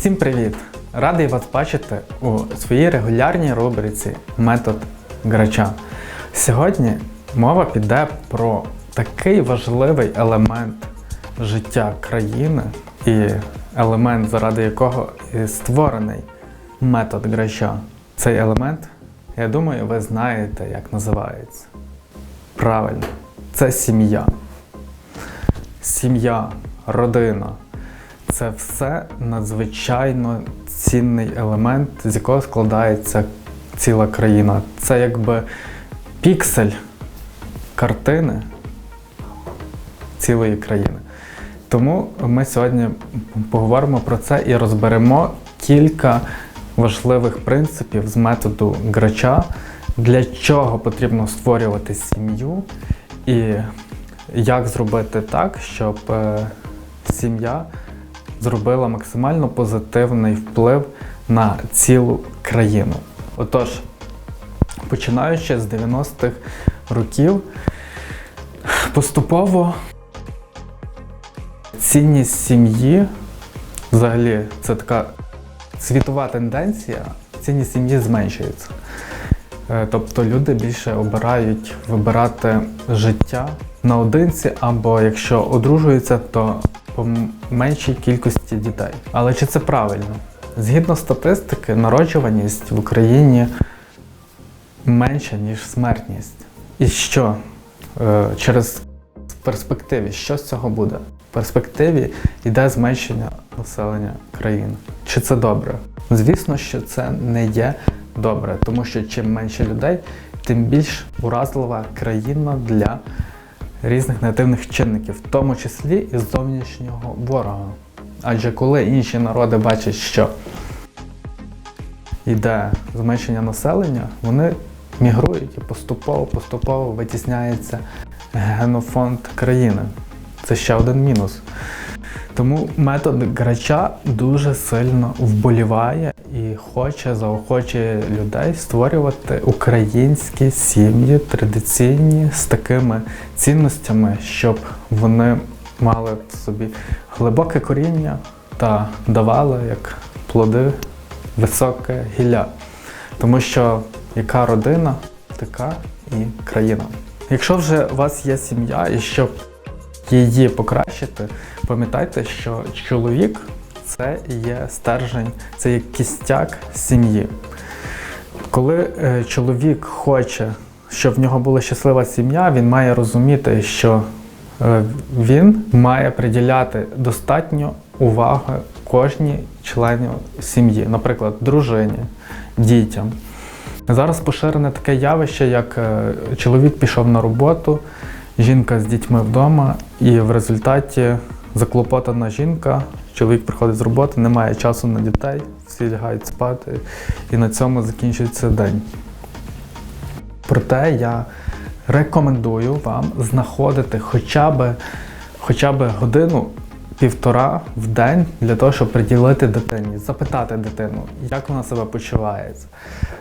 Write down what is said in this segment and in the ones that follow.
Усім привіт! Радий вас бачити у своїй регулярній рубриці Метод грача. Сьогодні мова піде про такий важливий елемент життя країни і елемент, заради якого і створений метод грача. Цей елемент, я думаю, ви знаєте, як називається. Правильно, це сім'я. Сім'я, родина це все надзвичайно цінний елемент, з якого складається ціла країна. Це якби піксель картини цілої країни. Тому ми сьогодні поговоримо про це і розберемо кілька важливих принципів з методу грача, для чого потрібно створювати сім'ю і як зробити так, щоб е, сім'я зробила максимально позитивний вплив на цілу країну. Отож, починаючи з 90-х років, поступово цінність сім'ї, взагалі, це така світова тенденція, цінність сім'ї зменшується. Е, Тобто люди більше обирають вибирати життя наодинці, або якщо одружуються, то по меншій кількості дітей. Але чи це правильно? Згідно статистики, народжуваність в Україні менша, ніж смертність. І що е, через в перспективі, що з цього буде? В перспективі йде зменшення населення країни. Чи це добре? Звісно, що це не є добре, тому що чим менше людей, тим більш уразлива країна для різних негативних чинників, в тому числі і зовнішнього ворога. Адже коли інші народи бачать, що йде зменшення населення, вони мігрують і поступово-поступово витісняється генофонд країни. Це ще один мінус. Тому метод грача дуже сильно вболіває і хоче, заохочує людей створювати українські сім'ї традиційні з такими цінностями, щоб вони мали в собі глибоке коріння та давали як плоди високе гілля. Тому що яка родина, така і країна. Якщо вже у вас є сім'я і щоб її покращити, пам'ятайте, що чоловік це є стержень, це є кістяк сім'ї. Коли е, чоловік хоче, щоб в нього була щаслива сім'я, він має розуміти, що е, він має приділяти достатньо уваги кожній члену сім'ї, наприклад, дружині, дітям. Зараз поширене таке явище, як е, чоловік пішов на роботу, жінка з дітьми вдома, і в результаті заклопотана жінка, чоловік приходить з роботи, немає часу на дітей, всі лягають спати, і на цьому закінчується день. Проте я рекомендую вам знаходити хоча б, хоча б годину. Півтора в день для того, щоб приділити дитині, запитати дитину, як вона себе почувається,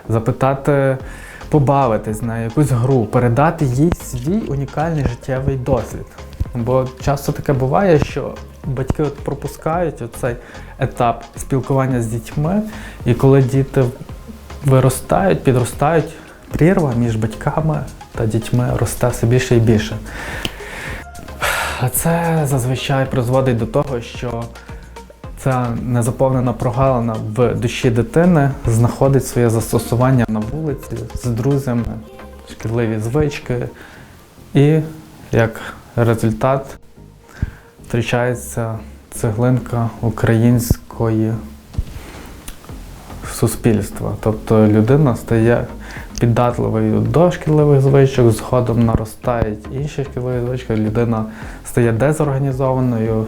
запитати, побавитись на якусь гру, передати їй свій унікальний життєвий досвід. Бо часто таке буває, що батьки от пропускають цей етап спілкування з дітьми, і коли діти виростають, підростають, прірва між батьками та дітьми росте все більше і більше. А це зазвичай призводить до того, що ця незаповнена прогалина в душі дитини знаходить своє застосування на вулиці з друзями, шкідливі звички, і як результат втрачається цеглинка української суспільства. Тобто людина стає піддатливою до шкідливих звичок, згодом наростають інші шкідливі звички, людина стає дезорганізованою,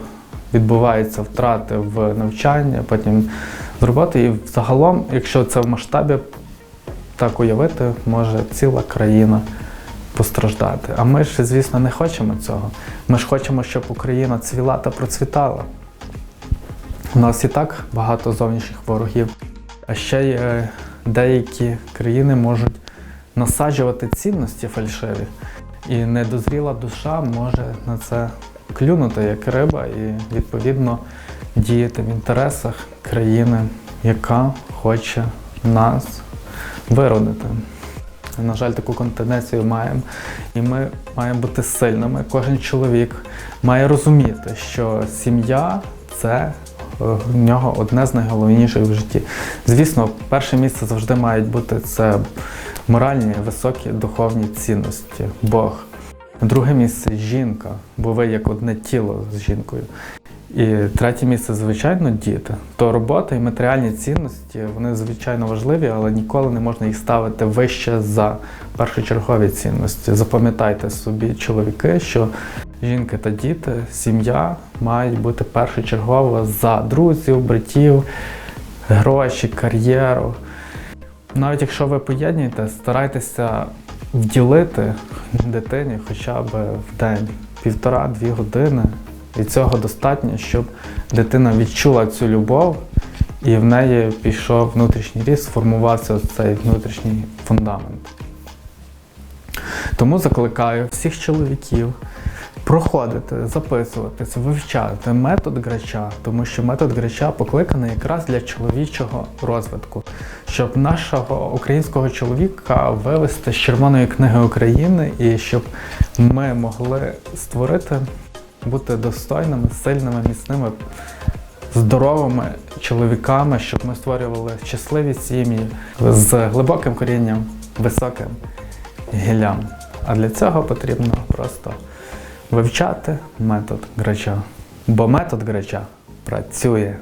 відбуваються втрати в навчанні, потім з роботи. І загалом, якщо це в масштабі так уявити, може ціла країна постраждати. А ми ж, звісно, не хочемо цього. Ми ж хочемо, щоб Україна цвіла та процвітала. У нас і так багато зовнішніх ворогів. А ще й е, деякі країни можуть насаджувати цінності фальшиві. І недозріла душа може на це клюнути як риба, і відповідно діяти в інтересах країни, яка хоче нас виродити. На жаль, таку тенденцію маємо, і ми маємо бути сильними. Кожен чоловік має розуміти, що сім'я це е, в нього одне з найголовніших в житті. Звісно, перше місце завжди мають бути це моральні, високі духовні цінності, Бог. Друге місце жінка, бо ви як одне тіло з жінкою. І третє місце, звичайно, діти. То робота і матеріальні цінності, вони звичайно важливі, але ніколи не можна їх ставити вище за першочергові цінності. Запам'ятайте собі, чоловіки, що жінки та діти, сім'я мають бути першочергово за друзів, братів, гроші, кар'єру. Навіть якщо ви поєднуєте, старайтеся вділити дитині хоча б в день півтора-дві години. І цього достатньо, щоб дитина відчула цю любов, і в неї пішов внутрішній ріст, сформувався цей внутрішній фундамент. Тому закликаю всіх чоловіків проходити, записуватися, вивчати метод грача, тому що метод грача покликаний якраз для чоловічого розвитку, щоб нашого українського чоловіка вивести з Червоної книги України і щоб ми могли створити, бути достойними, сильними, міцними, здоровими чоловіками, щоб ми створювали щасливі сім'ї з глибоким корінням, високим гіллям. А для цього потрібно просто вивчати метод грача. Бо метод грача працює.